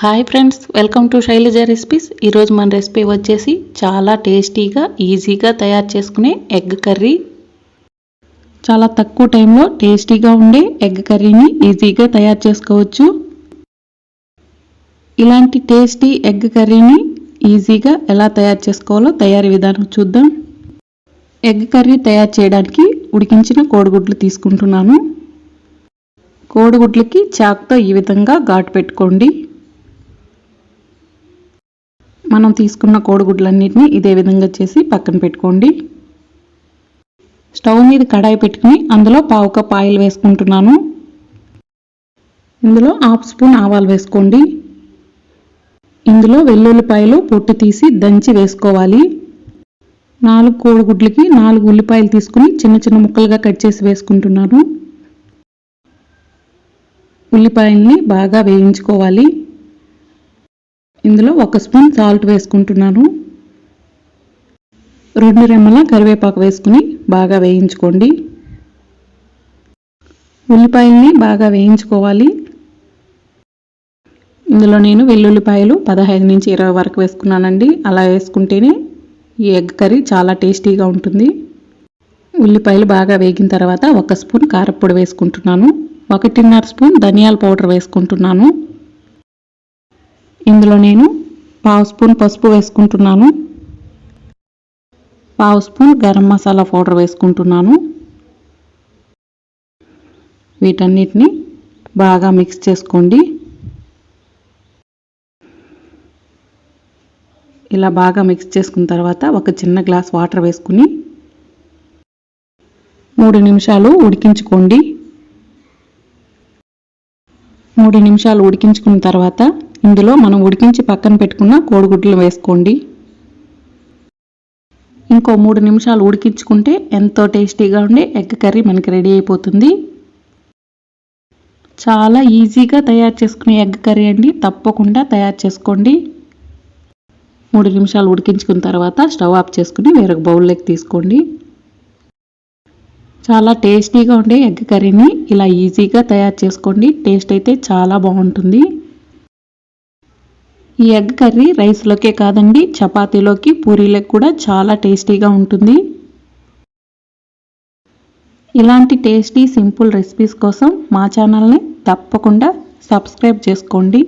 Hi friends welcome to Shailaja recipes ఈరోజు మన recipe వచ్చేసి చాలా టేస్టీగా ఈజీగా తయారు చేసుకునే ఎగ్ కర్రీ చాలా తక్కువ టైంలో టేస్టీగా ఉండే ఎగ్ కర్రీని ఈజీగా తయారు చేసుకోవచ్చు. ఇలాంటి టేస్టీ ఎగ్ కర్రీని ఈజీగా ఎలా తయారు చేసుకోవాలో తయారీ విధానం చూద్దాం. ఎగ్ కర్రీ తయారు చేయడానికి ఉడికించిన కోడిగుడ్లు తీసుకుంటున్నాను. కోడిగుడ్లకి చాక్తో ఈ విధంగా ఘాటు పెట్టుకోండి. మనం తీసుకున్న కోడిగుడ్లన్నిటిని ఇదే విధంగా చేసి పక్కన పెట్టుకోండి. స్టవ్ మీద కడాయి పెట్టుకుని అందులో పావు కప్ ఆయిల్ వేసుకుంటున్నాను. ఇందులో హాఫ్ స్పూన్ ఆవాలు వేసుకోండి. ఇందులో వెల్లుల్లిపాయలు పొట్టు తీసి దంచి వేసుకోవాలి. నాలుగు కోడిగుడ్లకి నాలుగు ఉల్లిపాయలు తీసుకుని చిన్న చిన్న ముక్కలుగా కట్ చేసి వేసుకుంటున్నాను. ఉల్లిపాయల్ని బాగా వేయించుకోవాలి. ఇందులో ఒక స్పూన్ సాల్ట్ వేసుకుంటున్నాను. రెండు రెమ్మల కరివేపాకు వేసుకుని బాగా వేయించుకోండి. ఉల్లిపాయల్ని బాగా వేయించుకోవాలి. ఇందులో నేను వెల్లుల్లిపాయలు పదహైదు నుంచి ఇరవై వరకు వేసుకున్నానండి. అలా వేసుకుంటేనే ఈ ఎగ్ కర్రీ చాలా టేస్టీగా ఉంటుంది. ఉల్లిపాయలు బాగా వేగిన తర్వాత ఒక స్పూన్ కారప్పొడి వేసుకుంటున్నాను. ఒకటిన్నర స్పూన్ ధనియాల పౌడర్ వేసుకుంటున్నాను. ఇందులో నేను పావు స్పూన్ పసుపు వేసుకుంటున్నాను. పావు స్పూన్ గరం మసాలా పౌడర్ వేసుకుంటున్నాను. వీటన్నిటిని బాగా మిక్స్ చేసుకోండి. ఇలా బాగా మిక్స్ చేసుకున్న తర్వాత ఒక చిన్న గ్లాస్ వాటర్ వేసుకుని మూడు నిమిషాలు ఉడికించుకోండి. మూడు నిమిషాలు ఉడికించుకున్న తర్వాత ఇందులో మనం ఉడికించి పక్కన పెట్టుకున్న కోడిగుడ్లు వేసుకోండి. ఇంకో మూడు నిమిషాలు ఉడికించుకుంటే ఎంతో టేస్టీగా ఉండే ఎగ్ కర్రీ మనకి రెడీ అయిపోతుంది. చాలా ఈజీగా తయారు చేసుకునే ఎగ్ కర్రీ అండి. తప్పకుండా తయారు చేసుకోండి. మూడు నిమిషాలు ఉడికించుకున్న తర్వాత స్టవ్ ఆఫ్ చేసుకుని వేరొక బౌల్లోకి తీసుకోండి. చాలా టేస్టీగా ఉండే ఎగ్ కర్రీని ఇలా ఈజీగా తయారు చేసుకోండి. టేస్ట్ అయితే చాలా బాగుంటుంది. ఈ ఎగ్ కర్రీ రైస్లోకే కాదండి చపాతీలోకి పూరీలకు కూడా చాలా టేస్టీగా ఉంటుంది. ఇలాంటి టేస్టీ సింపుల్ రెసిపీస్ కోసం మా ఛానల్ని తప్పకుండా సబ్స్క్రైబ్ చేసుకోండి.